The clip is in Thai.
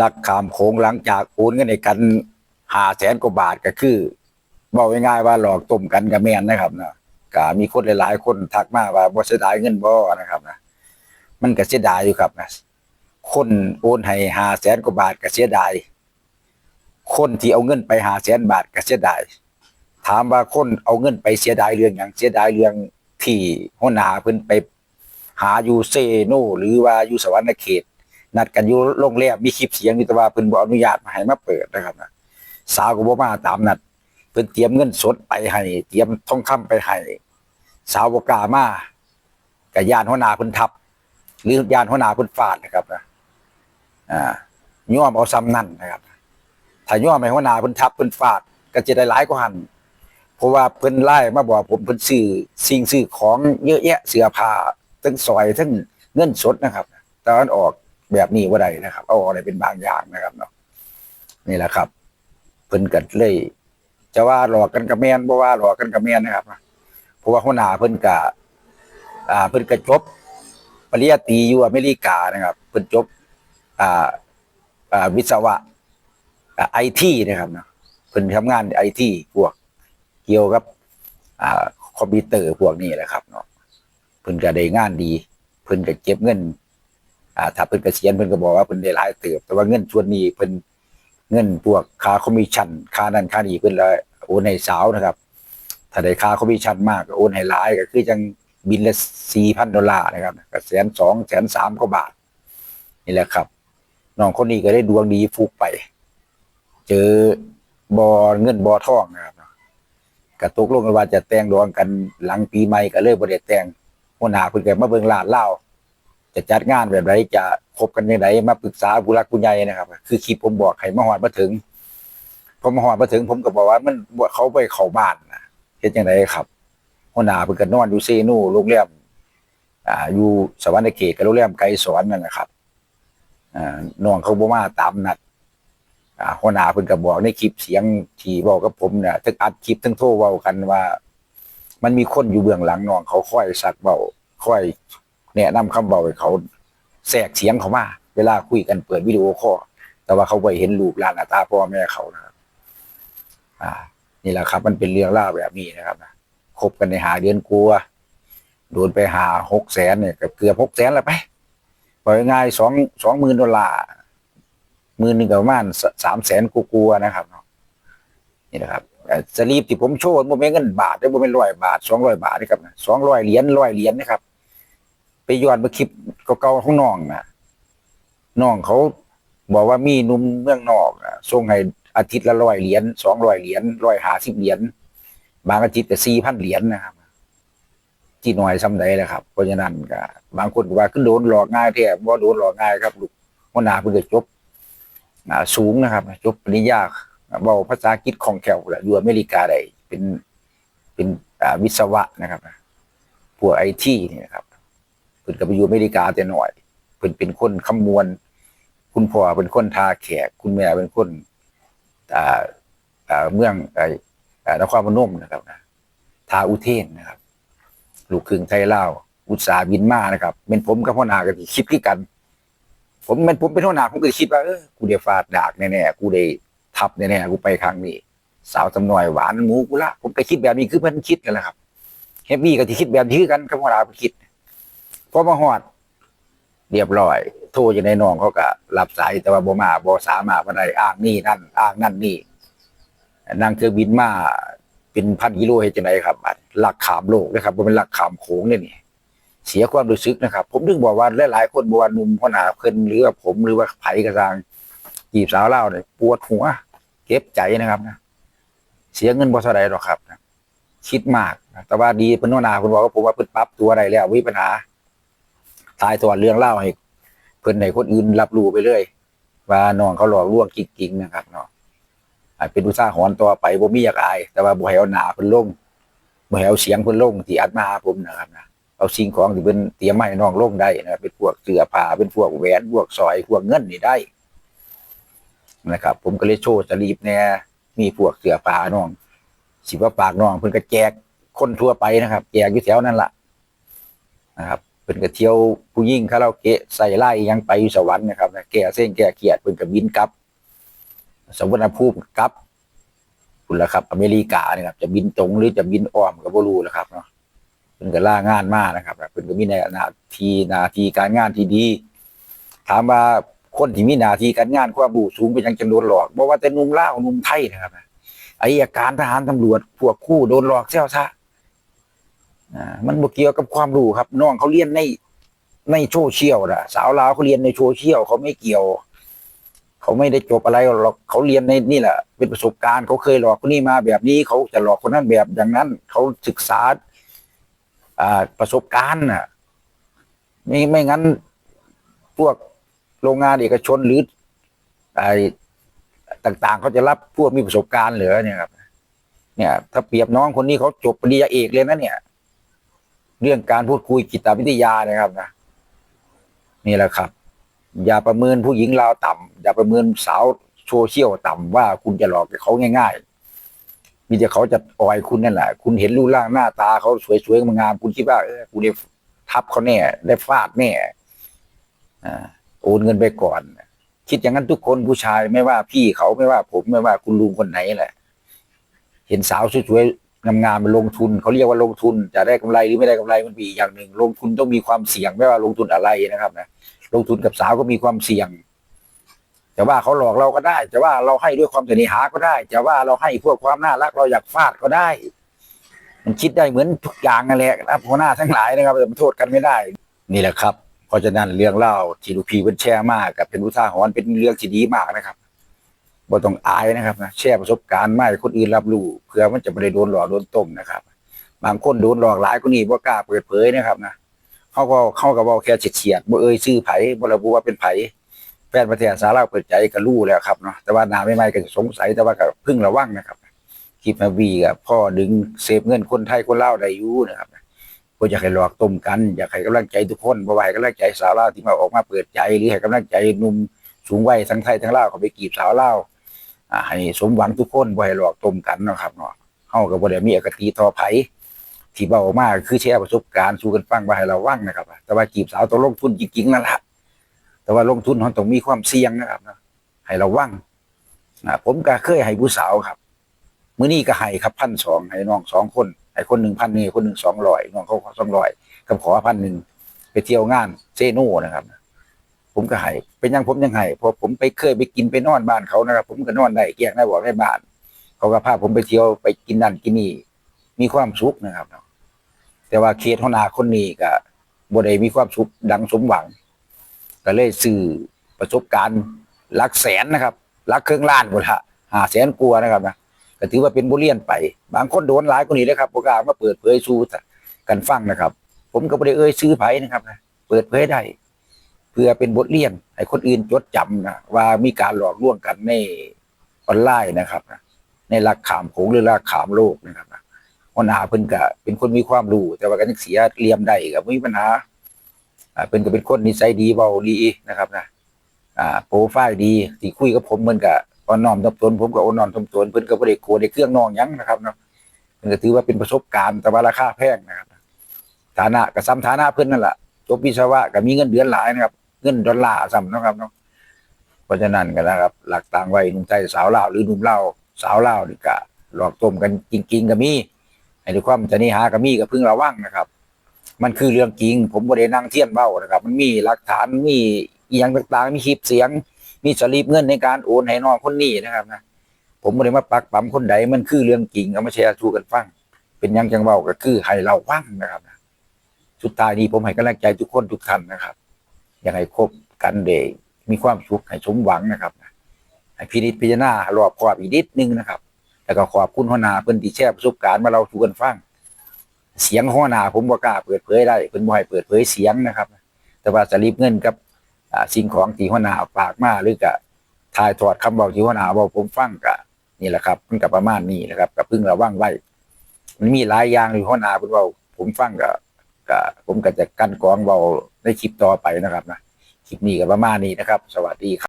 ลักขามโค้งหลังจากโอนเงินในกันหาแสนกว่าบาทก็คือบอกง่ายๆว่าหลอกต้มกันกับแม่นนะครับนะก็มีคนหลายๆคนทักมาว่าบ่เสียดายเงินบ่นะครับนะมันก็เสียดายอยู่ครับนะคนโอนให้หาแสนกว่าบาทก็เสียดายคนที่เอาเงินไปหาแสนบาทก็เสียดายถามว่าคนเอาเงินไปเสียดายเรื่องอย่างเสียดายเรื่องที่หัวหน้าเพิ่นไปหาอยู่เซโนหรือว่าอยู่สวรรค์เขต นัดกันอยู่โรงแรมมีคลิปเสียงอยู่แต่ว่าเพิ่นบ่อนุญาตมาให้มาเปิดนะครับนะสาวก็บ่มาตามนัดเพิ่นเตรียมเงินสดไปให้เตรียมทองคำไปให้สาวบ่กล้ามาก็ย่านหัวหน้าเพิ่นทับ หรือย่านหัวหน้าเพิ่นฟาดนะครับนะอ่ายอมเอาซ้ำนั่นนะครับถ้ายอมให้หัวหน้าเพิ่นทับเพิ่นฟาด ก็จะได้หลายกว่าหันเพราะว่าเพิ่นไล่มาบอกผมเพิ่นซื้อสิ่งซื้อของเยอะแยะเสื้อผ้าทั้งซอยทั้งเงินสดนะครับ ตอนออก แบบนี้ว่าใดนะครับ เอาอะไรเป็นบางอย่างนะครับเนาะนี่แหละครับเพิ่นกัดเลย จะว่าหลอกกันกับแมนบ่ว่าหลอกกันกับแมนนะครับเพราะว่าหัวหน้าเพิ่นกะอ่า เพิ่นกะจบปริญญาตรีอยู่อเมริกานะครับ เพิ่นจบ อ่าอ่าวิศวะไอทีนะครับเนาะเพิ่นทำงานไอทีพวกเกี่ยวกับ อ่า คอมพิวเตอร์พวกนี้แหละครับเนาะเพิ่นก็ได้งานดี เพิ่นก็เก็บเงิน อ่าถ้าเพิ่นเกษียณเพิ่นก็บอกว่าเพิ่นได้หลายเติบ แต่ว่าเงินส่วนนี้เพิ่นเงินพวกค่าคอมมิชชั่นค่านั้นค่านี้เพิ่นละโอนให้สาวนะครับ ถ้าได้ค่าคอมมิชชั่นมากก็โอนให้หลายก็คือจังบินละ4,000ดอลลาร์นะครับก็แสนสองแสนสามกว่าบาท นี่แหละครับน้องคนนี้ก็ได้ดวงดีฟุกไป เจอบอเงินบอทองนะครับก็ตกลงกันว่าจะแต่งดวงกันหลังปีใหม่ก็เลยบ่ได้แต่งหัวหน้าเพิ่นก็มาเบิ่งลาดเล่า จะจัดงานแบบไรจะคบกันยังไงมาปรึกษาผู้รักผู้ใหญ่นะครับคือคลิปผมบอกให้มาหอดมาถึงพอมาหอดมาถึง ผมก็บอกว่ามันเขาไปเข้าบ้านนะเฮ็ดยังไงครับหัวหน้าเพิ่นก็นอนอยู่เซโนโรงแรมอ่าอยู่สวรรค์เขตกับโรงแรมไกลสอนนั่นแหละครับอ่าน้องเขาบ่มาตามนัดอ่าหัวหน้าเพิ่นก็บอกในคลิปเสียงที่บอกกับผมเนี่ยทั้งอัดคลิปทั้งโทรเว้ากันว่า มันมีคนอยู่เบื้องหลังน้องเขาค่อยสักเว้าค่อย แนะนำคำบอกให้เขาแทรกเสียงเขามา เวลาคุยกันเปิดวิดีโอคอลแต่ว่าเขาไปเห็นรูปร่านาตาพ่อแม่เขานะครับ อ่า นี่แหละครับ มันเป็นเรื่องเล่าแบบนี้นะครับคบกันในหาเดือนกลัวโดนไปหาหกแสนเนี่ยก็เกือบหกแสนแล้วไปปล่อยง่ายสองสองหมื่นดอลลาร์หมื่นหนึ่งกับประมาณสามแสนกลัวนะครับนี่นะครับสลีปที่ผมโชว์โมเมนเงินบาทได้โมเมนร้อยบาทสองร้อยบาทนะครับสองร้อยเหรียญร้อยเหรียญนะครับ ไปย้อนมาคลิปเก่าๆของน้องนะน้องเขาบอกว่ามีหนุ่มเมืองนอกอะส่งให้อาทิตย์ละร้อยเหรียญสองร้อยเหรียญร้อยหาสิบเหรียญบางอาทิตย์ก็สี่พันเหรียญนะครับที่หน่อยซ้ำใดนะครับเพราะฉะนั้นก็บางคนก็ว่าขึ้นโดนหลอกง่ายแท้บ่โดนหลอกง่ายครับลูกหัวหน้าเพิ่งจะจบสูงนะครับจบปริญญาเบาภาษาอังกฤษคล่องแคล่วแหละอยู่อเมริกาได้เป็นเป็นวิศวะนะครับพวกไอทีนี่นะครับ พิ่นก็ไปอยู่อเมริกาแต่หน่อยเพิ่นเป็นคนคำมวณ คุณพ่อเป็นคนทาแขก คุณแม่เป็นคนอ่าอ่าเมืองไอ้อ่านครพนมนะครับนะทาอุเทนนะครับ ลูกครึ่งไทยลาวอุตสาหบินมานะครับเป็นผมกับพ่อนาก็คิดคือกัน ผมเป็นผมเป็นพ่อนาผมก็คิดว่าเออกูได้ฟาดดากแน่ๆกูได้ทับแน่ๆกูไปครั้งนี้สาวจำหน่อยหวานหมูกูละผมก็คิดแบบนี้คือเพิ่นคิดกันแหละครับเฮฟวี่ก็ที่คิดแบบนี้กันกับพ่อนาเพิ่นคิด พอมาฮอด เรียบร้อย โทรอยู่ในน้องเขาก็รับสายแต่ว่าบ่มาบ่สามารถมาได้อ้างนี่นั่นอ้างนั่นนี่นั่งเครื่องบินมาเป็นพันกิโลเฮ็ดจังไดครับบัดลักขามโลกนะครับบ่เป็นหลักขามโขงเนี่ยนี่เสียความรู้สึกนะครับ ผมถึงบอกว่าหลายๆคนบ่ว่าหนุ่มคนหนาเพิ่นหรือว่าผมหรือว่าไผก็ตามจีบสาวเล่าเนี่ยปวดหัว เก็บใจนะครับนะเสียเงินบ่เท่าใดหรอกครับนะคิดมาก แต่ว่าดีเพิ่นว่าหนาเพิ่นบอกว่าผมว่าเพิ่นปรับตัวได้แล้วมีปัญหา ทายทอดเรื่องเล่าให้เพิ่อนให้คนอื่นรับรู้ไปเลยว่าน้องเขาหลอกลวงจริงๆนะครับเนาะอาจเป็นอุตสาหรณ์ต่อไปบ่มีอยากอาย แต่ว่าบ่ให้เอาหนาเพิ่นลงบ่ให้เอาเสียงเพิ่นลงที่อัดมาหาผมนะครับนะเอาสิ่งของที่เพิ่นเตรียมมาให้น้องลงได้นะครับเป็นพวกเสื้อผ้าเป็นพวกแหวนพวกสร้อยพวกเงินนี่ได้ นะครับ ผมก็เลยโชว์จะรีบแน่มีพวกเสื้อผ้าน้องสิว่าปากน้องเพิ่นก็แจกคนทั่วไปนะครับ แจกอยู่แถวนั้นล่ะนะครับ เพิ่นก็เที่ยวผู้หญิงคาราโอเกะใส่ไล่ยังไปสวรรค์นะครับนะแก่เส้นแก่เกียดเพิ่นก็บินกลับ สมวรรณภูมิกลับคุณละครับ อเมริกาเนี่ยครับ จะบินตรงหรือจะบินอ้อมก็บ่รู้แล้วครับเนาะเพิ่นก็ล่างานมากนะครับเพิ่นก็มีหน้าที่หน้าที่การงานที่ดี ถามว่าคนที่มีหน้าที่การงานความรู้สูงเป็นยังจะโดนหลอกบ่ว่าแต่นุ่มลาวนุ่มไทยนะครับนะอายการทหารตำรวจพวกคู่โดนหลอกเสี้ยวซะ อ่ามันบ่เกี่ยวกับความรู้ครับน้องเขาเรียนในในโซเชียลน่ะสาวลาวเขาเรียนในโซเชียลเขาไม่เกี่ยว เขาไม่ได้จบอะไรหรอกเขาเรียนในนี่แหละ เป็นประสบการณ์เขาเคยหลอกคนนี้มาแบบนี้เขาจะหลอกคนนั้นแบบอย่างนั้นเขาศึกษา อ่าประสบการณ์น่ะไม่ไม่งั้นพวกโรงงานเอกชนหรือไอ้ต่างๆเขาจะรับพวกมีประสบการณ์เหรือเนี่ยครับ เนี่ย ถ้าเปรียบน้องคนนี้เขาจบปริญญาเอกเลยนะเนี่ย เรื่องการพูดคุยจิตวิทยานะครับนะนี่แหละครับ อย่าประเมินผู้หญิงลาวต่ำอย่าประเมินสาวโซเชียลต่ำว่าคุณจะหลอกเขาง่าย ๆ มีแต่เขาจะอ่อยคุณนั่นแหละ คุณเห็นรูปร่างหน้าตาเขาสวยๆงามคุณคิดว่าเออกูได้ทับเขาแน่ได้ฟาดแน่อ่าโอนเงินไปก่อนคิดอย่างนั้นทุกคนผู้ชายไม่ว่าพี่เขาไม่ว่าผมไม่ว่าคุณลุงคนไหนแหละ เห็นสาวสวย งามๆมาลงทุนเขาเรียกว่าลงทุนจะได้กำไรหรือไม่ได้กำไรมันมีอีกอย่างหนึ่ง ลงทุนต้องมีความเสี่ยงไม่ว่าลงทุนอะไรนะครับนะลงทุนกับสาวก็มีความเสี่ยงจะว่าเขาหลอกเราก็ได้จะว่าเราให้ด้วยความเสน่หาก็ได้จะว่าเราให้เพื่อความน่ารักเราอยากฟาดก็ได้ มันคิดได้เหมือนทุกอย่างนั่นแหละนะครับหัวหน้าทั้งหลายนะครับแต่มันโทษกันไม่ได้ นี่แหละครับ เพราะฉะนั้นเรื่องเล่าที่ลูกพี่เป็นแชร์มากกับเป็นอุทาหรณ์เป็นเรื่องที่ดีมากนะครับ บ่ต้องอายนะครับนะแชร์ประสบการณ์ไม่คนอื่นรับรู้เพื่อมันจะไม่ได้โดนหลอกโดนต้มนะครับ บางคนโดนหลอกหลายคนนี้บ่กล้าเปิดเผยนะครับนะเขาก็เขาก็บอกแค่เฉียดๆบ่เอ่ยชื่อไผบ่ระบุว่าเป็นไผแฟนประเทศสาราเปิดใจก็รู้แล้วครับเนาะแต่ว่านาไม่ไม่ก็สงสัยแต่ว่าก็พึ่งระวังนะครับคลิปมาวีกับพ่อดึงเซฟเงินคนไทยคนเล่าได้อยู่นะครับก็อยากให้หลอกต้มกัน อยากให้กำลังใจทุกคนบ่ว่าให้กำลังใจสาวลาที่มาออกมาเปิดใจหรือให้กำลังใจหนุ่มสูงวัยทั้งไทยทั้งลาวเขาไปกีบสาวลาว อ่าให้สมหวังทุกคนบ่ให้หลอกต้มกันเนาะครับเนาะเฮาก็บ่ได้มีอคติต่อไผที่เบาออกมาคือแชร์ประสบการณ์สู่กันฟังว่ให้เราว่างนะครับ แต่ว่าจีบสาวต้องลงทุนจริงๆนั่นแหละแต่ว่าลงทุนเขาต้องมีความเสี่ยงนะครับนะให้เราว่างนะผมก็เคยให้ผู้สาวครับมื้อนี้ก็ให้ครับพันสองให้น้องสองคนให้คนหนึ่งพันนี่คนหนึ่งสองร้อยน้องเขาสองร้อยคำขอพันหนึ่งไปเที่ยวงานเซโน่นะครับ ผมก็ให้เป็นยังผมยังให้เพอผมไปเคยไปกินไปนอนบ้านเขานะครับ ผมก็นอนได้เกียงได้บอกได้บ้าน เขาก็พาผมไปเที่ยวไปกินนั่นกินนี่มีความสุขนะครับแต่ว่าเคสหัวนาคนนี้ก็บ่ได้มีความสุขดังสมหวัง ก็เลยสื่อประสบการณ์ลักแสนนะครับลักเครื่องล้านหมดละหาแสนกลัวนะครับนะก็ถือว่าเป็นบทเรียนไป บางคนโดนหลายคนนี้เลยครับประกล้ามาเปิดเผยสู่กันฟังนะครับ ผมก็บ่ได้เอ่ยซื้อไผ่นะครับ เปิดเผยได้ พื่อเป็นบทเรียนให้คนอื่นจดจำนะว่ามีการหลอกลวงกันในออนไลน์นะครับนะในหลักขามโขงหรือหลักขามโลกนะครับนะหัวหน้าเพิ่นก็เป็นคนมีความรู้แต่ว่าก็ยังเสียเหลี่ยมได้ก็บ่มีปัญหาอ่าเพิ่นก็เป็นคนนิสัยดีเว้าดีนะครับนะอ่าโปรไฟล์ดีที่คุยกับผมเพิ่นก็อ่อนน้อมถ่อมตนผมก็อ่อนน้อมถ่อมตนเพิ่นก็บ่ได้โกรธได้เครื่องนองยังนะครับเนาะเพิ่นก็ถือว่าเป็นประสบการณ์แต่ว่าราคาแพงนะครับฐานะก็ซ้ำฐานะเพิ่นนั่นแหละจบวิศวะก็มีเงินเดือนหลายนะครับ เงินดอลลาร์ซ้ำนะครับเนาะเพราะฉะนั้นก็นะครับ หลักต่างไว้หนุ่มไทยสาวลาวหรือหนุ่มลาวสาวลาวนี่ก็หลอกต้มกันจริงๆก็มีให้ด้วยความจะนี่หากับมีกับพึ่งระวังนะครับ มันคือเรื่องจริง ผมบ่ได้นั่งเทียนเบ้านะครับ มันมีหลักฐานมีอย่างต่างๆ มีคลิปเสียง มีสลิปเงินในการโอนให้น้องคนนี้นะครับนะผมบ่ได้มาปักปั๊มคนใดมันคือเรื่องจริงเอามาแชร์สู่กันฟัง เป็นยังจังเว้าก็คือให้เราฟังนะครับ สุดท้ายนี้ผมให้กำลังใจทุกคนทุกท่านนะครับ อยากให้คบกันเดยมีความสุขให้สมหวังนะครับให้พินิจพิจารณารอบคอบอีกนิดนึงนะครับ แล้วก็ขอบคุณหัวหน้าเพิ่นที่แชร์ประสบการณ์มาเราสู่กันฟังเสียงหัวหน้าผมบ่กล้าเปิดเผยได้เพิ่นบ่ให้เปิดเผยเสียงนะครับ แต่ว่าสลิปเงินกับสิ่งของที่หัวหน้าฝากมาหรือก็ถ่ายทอดคำเว้าที่หัวหน้าเว้าผมฟังก็นี่แหละครับมันก็ประมาณนี้นะครับก็พึงระวังไว้มันมีหลายอย่างที่หัวหน้าเพิ่นว้าผมฟังก็ก็ผมก็จะกั้นกองเว้า ในคลิปต่อไปนะครับนะคลิปนี้ก็ประมาณนี้นะครับ สวัสดีครับ